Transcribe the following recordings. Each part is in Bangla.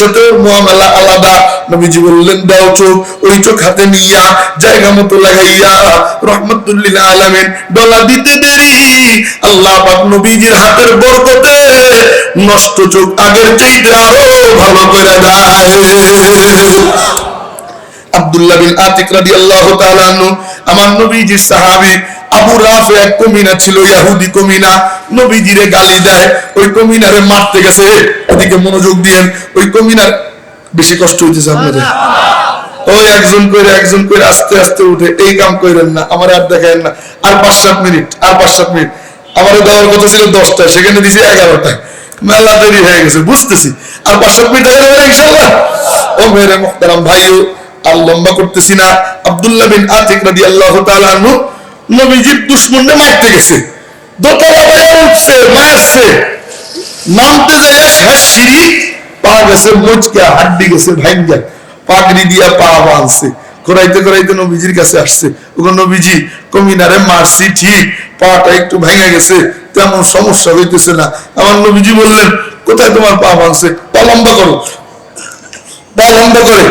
সাথে মুআমালা আলাদা। নবীজি বললেন, দাও চোখ, ওই চোখ হাতে নিয়া, জায়গা মতো লাগাইয়া, রহমতুল্লিল ডলা দিতে দেরি। আল্লাহ পাক নবীজির হাতের বরকতে নষ্ট চোখ আগের আরও ভালো করে দেয়। আব্দুল্লাহ বিন আতিক রাদিয়াল্লাহু তাআলা আমার নবীজির সাহাবী আবু রাফে এক কমিনা ছিল ইহুদি কমিনা। নবীজিরে গালি দেয়, ওই কমিনারে মারতে গেছে। এদিকে মনোযোগ দিয়েন, ওই কমিনার বেশি কষ্ট হইতেছে আপনাদের। ওই একজন করে একজন করে আস্তে আস্তে উঠে, এই কাম করেন না, আমার আর দেখেন না। আর পাঁচ সাত মিনিট, আর পাঁচ সাত মিনিট। আমার দেওয়ার কথা ছিল দশটায়, সেখানে দিছে এগারোটায়। মেলা দেরি হয়ে গেছে, বুঝতেছি। আর পাঁচ সাত মিনিট হয়ে যাবে ইনশাল্লাহ ও মেরে ভাইও, আর লম্বা করতেছি না। আব্দুল্লাহ বিন আতিক রাদি আল্লাহ তালু নবীজির দুশ্মনে মারতে গেছে। দোতলা হয়ে উঠছে, মারছে। নামতে যায় শেষ সিঁড়ি, পা গেছে, মুচকা, হাড্ডি গেছে ভাঙ্গা পাগড়ি দিয়া পা বাঁধছে। করাইতে করাইতে নবীজির কাছে আসছে। ওখানে নবীজি, কমিনারে মারছি, ঠিক। পাটা একটু ভেঙে গেছে, তেমন সমস্যা হইতেছে না। আমার নবীজি বললেন, কোথায় তোমার পা ভাঙছে পা লম্বা করো। পা লম্বা করে।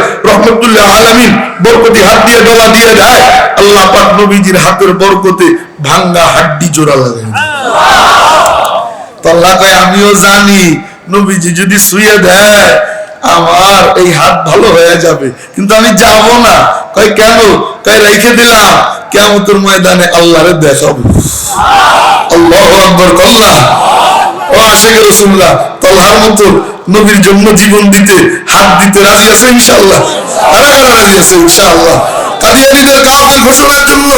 আল্লাহ আল্লাহ আমিও জানি, নবীজি যদি শুয়ে দেয়, আমার এই হাত ভালো হয়ে যাবে। কিন্তু আমি যাব না। কয়, কেন? কয়, রেখে দিলাম। কেমতের ময়দানে আল্লাহরে দেখাবো আল্লাহ আকবর, কল্লা। ও রসুল্লাহ তল্লার মতো নবীর জন্য জীবন দিতে, হাত দিতে রাজি আছে ইনশাল্লাহ কারা কারা রাজি আছে ইনশাল্লাহ কাদিয়ানিদের কাফের ঘোষণার জন্য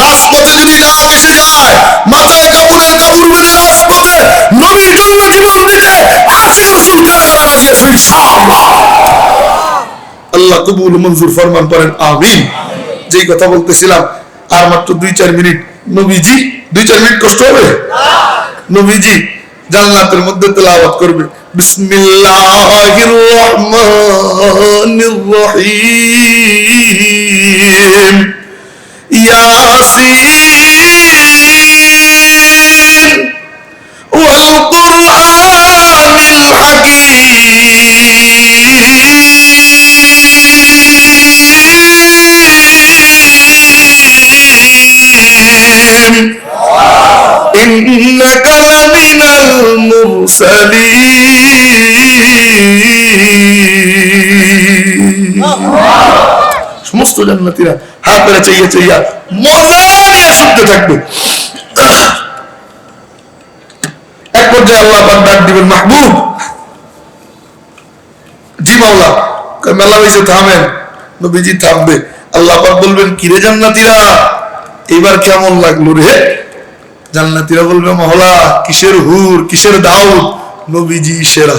রাজপথে যদি ডাক এসে যায়, মাথায় কাপড়ের কাপড় বলে রাজপথে নবীর জন্য জীবন দিতে আশেখ রসুল কারা কারা রাজি আছে ইনশাল্লাহ আল্লাহ কবুল মঞ্জুর ফরমান করেন, আমিন। যেই কথা বলতেছিলাম, আর মাত্র দুই চার মিনিট, নবীজি, দুই চার মিনিট কষ্ট হবে? নবীজি জান্নাতের মধ্যে তেলাওয়াত করবে। বিসমিল্লাহির রহমানির রহিম। ইয়াসিন। ওয়াল কুরআনিল হাকীম ইন্নাকা المرسلين সমস্ত জান্নাতীরা হাত ধরে চাইয়া চাইয়া মজা নিয়ে শুনতে থাকবে এক পর্যায়ে আল্লাহ পাক ডাক দিবেন মাহবুব জি মাওলা কয় মেলা হয়েছে থামেন নবীজি থামবে আল্লাহ পাক বলবেন কিরে জান্নাতীরা এবার কেমন লাগলো রে জান্নাতীরা বলবে, মহলা, কিসের হুর, কিসের দাউদ? নবীজি সেরা।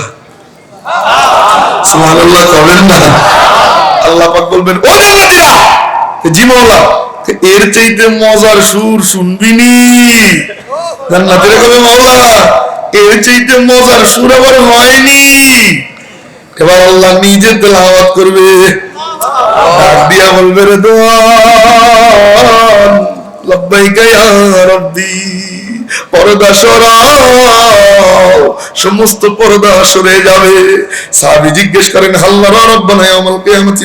সুবহানাল্লাহ কবেন না? আল্লাহ পাক বলবেন ও জি এর চাইতে মজার সুর শুনবি নি? কবে এর চাইতে মজার সুর আবার হয়নি। এবার আল্লাহ নিজে তেলাওয়াত করবে। দিয়া বলবে রে রব্বি পর্দা সরাও। সমস্ত পর্দা সরে যাবে। সাহাবী জিজ্ঞেস করেন হাল্লা রব্বানা ইয়াউমাল কিয়ামতি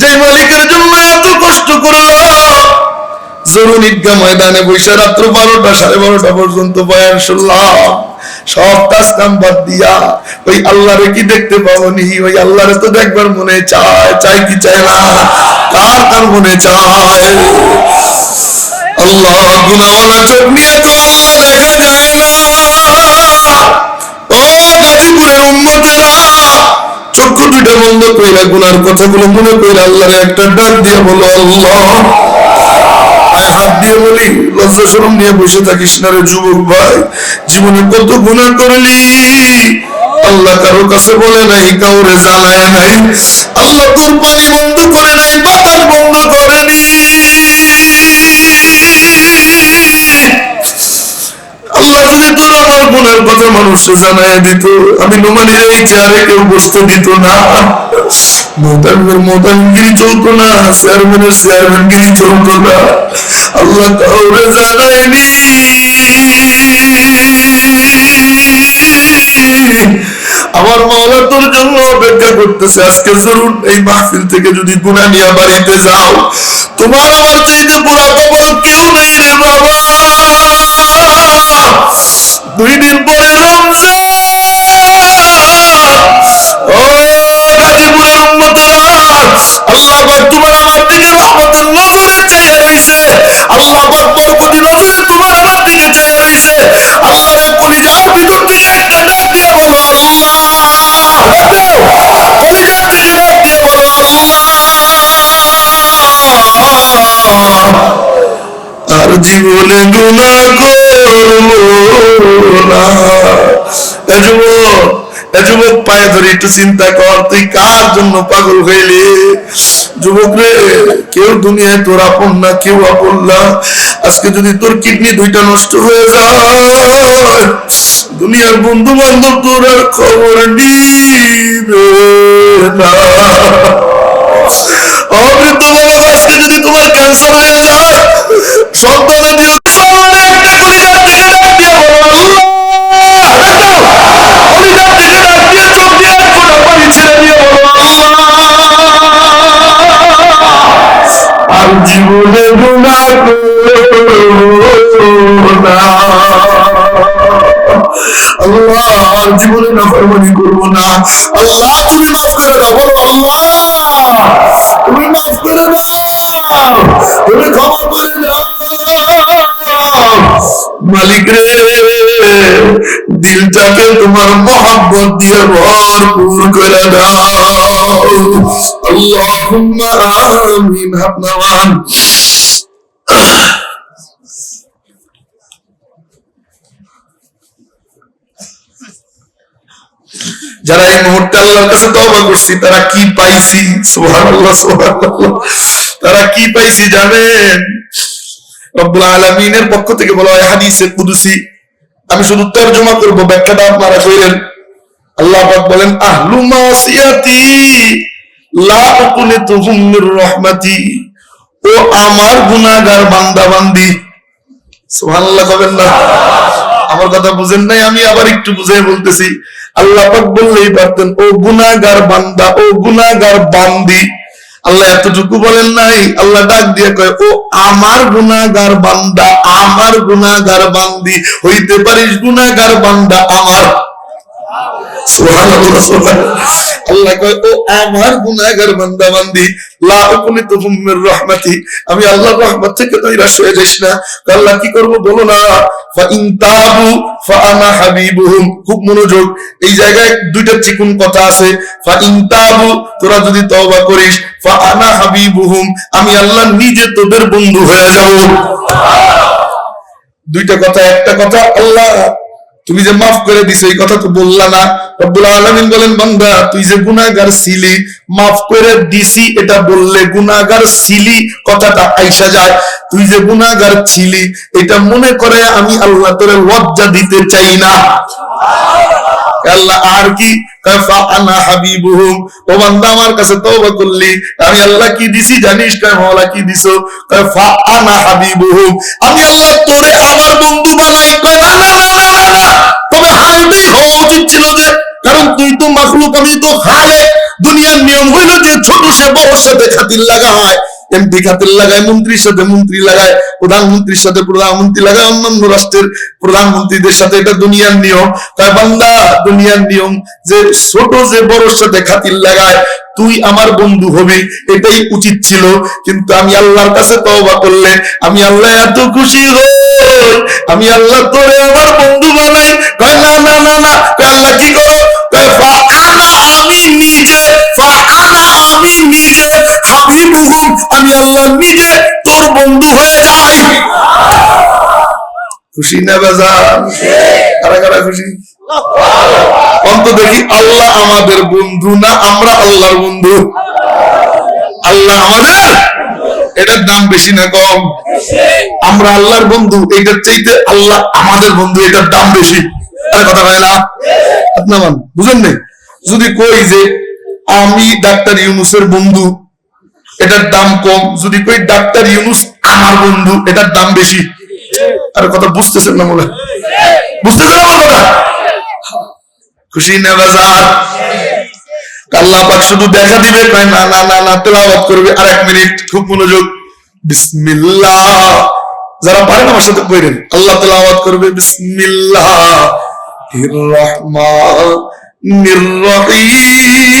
যে মালিকের জন্য এত কষ্ট করল, জরুর ঈদগাহ ময়দানে বৈশা রাত্র বারোটা সাড়ে বারোটা পর্যন্ত বয়ান শুনলাম। সব কাজ কাম বাদ দিয়া, ওই আল্লাহরে কি দেখতে পাবনি? ওই আল্লাহরে তো দেখবার মনে চায় চাই কি চায় না? কার কার মনে চায়? আল্লাহ গুনাওয়ালা চোখ নিয়ে তো আল্লাহ দেখা যায় না। ও গাজীপুরের উম্মতেরা চক্ষু দুইটা বন্ধ কইরা গুনার কথাগুলো মনে কইরা আল্লাহরে একটা ডাক দিয়ে বলো, আল্লাহ দিয়ে বলি, লজ্জা শরম নিয়ে বসে থাকিস না রে যুবক ভাই। জীবনে কত গুণা করলি। আল্লাহ কারও কাছে বলে নাই, কাউরে জানায় নাই। আল্লাহ তোর পানি বন্ধ করে নাই বাতাস বন্ধ করেনি আল্লাহ যদি তোর আমার গুণের কথা মানুষে জানায় দিত, আমি নোমানির এই চেয়ারে কেউ বসতে দিত না। চলতো না, চেয়ারম্যানের চলতো না। আল্লাহ কাউরে জানায়নি। তোর জন্য অপেক্ষা করতেছে। আজকে জরুর এই মাহফিল থেকে যদি গুণা নিয়ে বাড়িতে যাও, তোমার আমার চাইতে বুড়া কবল কেউ নেই রে বাবা। দুই দিন পরে রমজান জীবনে গুণা করব যুবক পায়ে ধরে একটু চিন্তা কর, তুই কার জন্য পাগল হইলি? যুবক রে, কেউ দুনিয়ায় তোর আপন না, কেউ আপন না। আজকে যদি তোর কিডনি দুইটা নষ্ট হয়ে যায়, দুনিয়ার বন্ধু বান্ধব তোর আর খবর নিবে না। অবৃদ্ধ বাবা, আজকে যদি তোমার ক্যান্সার হয়ে যায় আর জীবনে গুণা আল্লাহ জীবনে নাফরমানি করব না। আল্লাহ, তুমি মাফ করে দাও, বলো, আল্লাহ, তুমি মাফ করে দাও। তুমি ক্ষমা করে দাও। মালিক রে দিলটাকে তোমার মহাব্বত দিয়ে ভরপুর করে দাও। আল্লাহুম্মা আমিন যারা এই মুহূর্তে আল্লাহর কাছে তওবা করছি, তারা কি পাইছি? সুবহানাল্লাহ সুবহানাল্লাহ। তারা কি পাইছি জানেন? আলামিনের পক্ষ থেকে বলা হয়, হাদিসে কুদসি। আমি শুধু তরজমা করব, ব্যাখ্যাটা আপনারা আল্লাহ পাক বলেন, আহলু মাসিয়াতি লা মির রাহমাতি। ও আমার গুনাহগার বান্দা বান্দি সুবহানাল্লাহ কবেন না? আমার কথা বুঝেন নাই, আমি আবার একটু বুঝাই বলতেছি। আল্লাহ পাক বললেই পারতেন, ও গুনাহগার বান্দা, ও গুনাহগার বান্দি। আল্লাহ এতটুকু বলেন নাই, আল্লাহ ডাক দিয়ে কয়, ও আমার গুনাগার বান্দা, আমার গুনাগার বান্দি, হইতে পারিস গুনাগার বান্দা আমার। আল্লাহ আমি আল্লাহর রহমত থেকে হয়ে যাস না। আল্লাহ কি বলো না। খুব মনোযোগ। এই জায়গায় দুইটা চিকুন কথা আছে। তোরা যদি তওবা করিস। আমি আল্লাহ নিজে তোদের বন্ধু হয়ে যাব। দুইটা কথা, একটা কথা, আল্লাহ তুমি যে মাফ করে দিছো এই কথা তো বললা না। রব্বুল আলামিন বলেন বান্দা তুই যে গুনাহগার ছিলি মাফ করে দিছি এটা বললে গুনাহগার ছিলি কথাটা আইসা যায়। তুই যে গুনাহগার ছিলি এটা মনে করে আমি আল্লাহ তোরে লজ্জা দিতে চাই না। আল্লাহ আর কি? আনা হাবিবুহুম? ও বান্দা আমার কাছে তওবা করলি। আমি আল্লাহ কি দিছি জানিস? কয় মাওলা কি দিছো? কয় আনা হাবিবুহুম? আমি আল্লাহ তোরে আমার বন্ধু বানাই কয় না, না তবে হালটাই হওয়া উচিত ছিল যে কারণ তুই তো মাখলুক, আমি তো হারে দুনিয়ার নিয়ম হইল যে ছোট সে বড় সাথে খাতির লাগা হয়। এমপি খাতির লাগায় মন্ত্রীর সাথে মন্ত্রী লাগায়, প্রধানমন্ত্রীর সাথে প্রধানমন্ত্রী লাগায় অন্যান্য রাষ্ট্রের প্রধানমন্ত্রীদের সাথে এটা দুনিয়ার নিয়ম। তাই বান্দা, দুনিয়ার নিয়ম, যে ছোট যে বড়র সাথে খাতির লাগায়, তুই আমার বন্ধু হবি, এটাই উচিত ছিল। কিন্তু আমি আল্লাহর কাছে তওবা করলে, আমি আল্লাহ এত খুশি হই, আমি আল্লাহ তোরে আমার বন্ধু বানাই। কয়, না না না না, কয়, আল্লাহ কি করো? কয় ফা আনা আমি নিজে ফা আনা আমি নিজে, হাবিবুহুম আল্লাহ নিজে তোর বন্ধু হয়ে যাই। খুশি না বাজার? কারা কারা খুশি? অন্ত দেখি আল্লাহ আমাদের বন্ধু না আমরা আল্লাহর বন্ধু। আল্লাহ আমাদের? এটার দাম বেশি না কম? আমরা আল্লাহর বন্ধু, এটার চাইতে আল্লাহ আমাদের বন্ধু, এটার দাম বেশি। আরে কথা হয় না? আপনার বুঝেন নাই? যদি কই যে আমি ডাক্তার ইউনুসের বন্ধু এটার দাম কম। যদি কই, ডাক্তার ইউনুস আমার বন্ধু, এটার দাম বেশি। আর কথা বুঝতেছেন না মনে? বুঝতেছেন আমার কথা খুশি না বাজার? আল্লাহ পাক শুধু দেখা দিবে, কয়, না না না না, তেলাওয়াত করবে। আর এক মিনিট, খুব মনোযোগ। বিসমিল্লাহ। যারা পারেন আমার সাথে কইরেন আল্লাহ তেলাওয়াত করবে, বিসমিল্লাহ রহমানির রহিম।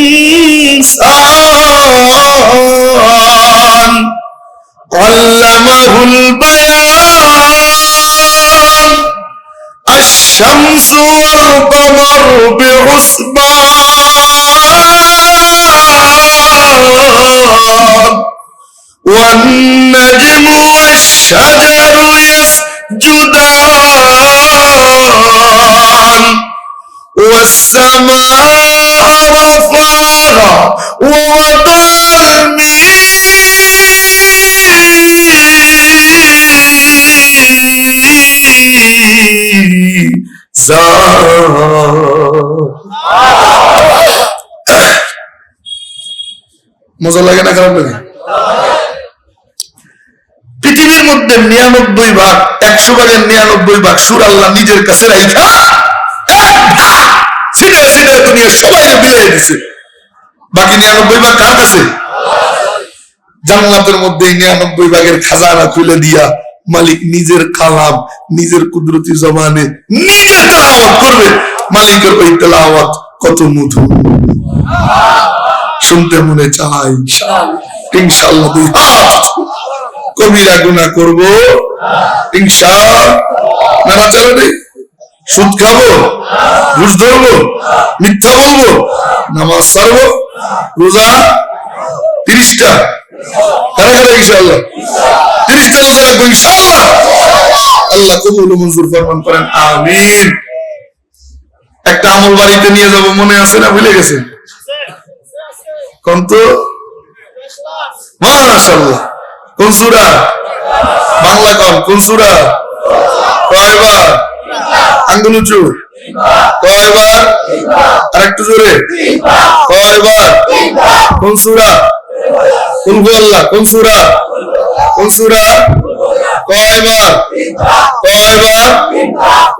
الهدى والسماء رفعها ووضع مزہ لگے نا خراب لگے পৃথিবীর মধ্যে নিরানব্বই ভাগ, একশো ভাগের নিরানব্বই ভাগ সুর আল্লাহ নিজের কাছে রাইখা। সিটে সিটে দুনিয়া সবাইকে বিলাই দিছে বাকি নিরানব্বই ভাগ কার কাছে? জান্নাতের মধ্যে নিরানব্বই ভাগের খাজানা খুলে দিয়া মালিক নিজের কালাম, নিজের কুদরতি জমানে নিজে তেলাওয়াত করবে। মালিকের ওই তেলাওয়াত কত মধুর। শুনতে মনে চাই ইনশাআল্লাহ দুই হাত। কবিরা গুণা করব। ইনশা নারা চলে নেই সুদ খাব? ঘুষ ধরবো? মিথ্যা বলব? নামাজ সারবো রোজা? তিরিশটা। কারা কারা ইনশাআল্লাহ। তিরিশটা রোজা রাখব ইনশাআল্লাহ। আল্লাহ কবুল মঞ্জুর ফরমান করেন। আমিন। একটা আমল বাড়িতে নিয়ে যাব, মনে আছে না? ভুলে গেছেন? কোন তো? মাশাআল্লাহ। কোন সূরা? বাংলা কোন কোন সূরা? কয়বার? আঙ্গুল উঁচু। কয়বার? আরেকটু জোরে। কয়বার? কোন সূরা? কোন আল্লাহ, কোন সূরা? কোন সূরা? কয়বার? কয়বার?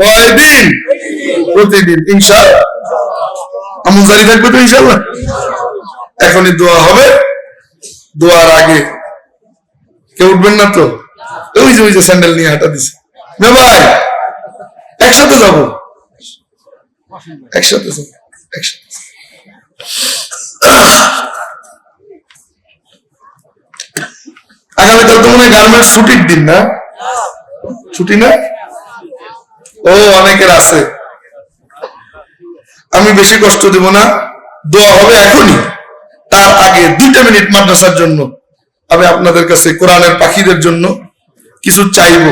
কয়দিন? প্রতিদিন, ইনশাআল্লাহ। আমল জারি থাকবে তো ইনশাআল্লাহ। এখনই দোয়া হবে। দোয়ার আগে কেউ উঠবেন না তো? ওই যে ওই যে স্যান্ডেল নিয়ে হাঁটা দিছে। না ভাই, একসাথে যাব। একসাথে আগামীকাল তো মনে হয় ছুটির দিন, না? ছুটি না? ও, অনেকের আছে। আমি বেশি কষ্ট দেব না। দোয়া হবে এখনই। তার আগে দুইটা মিনিট মাদ্রাসার জন্য। আমি আপনাদের কাছে কোরআনের পাখিদের জন্য কিছু চাইব।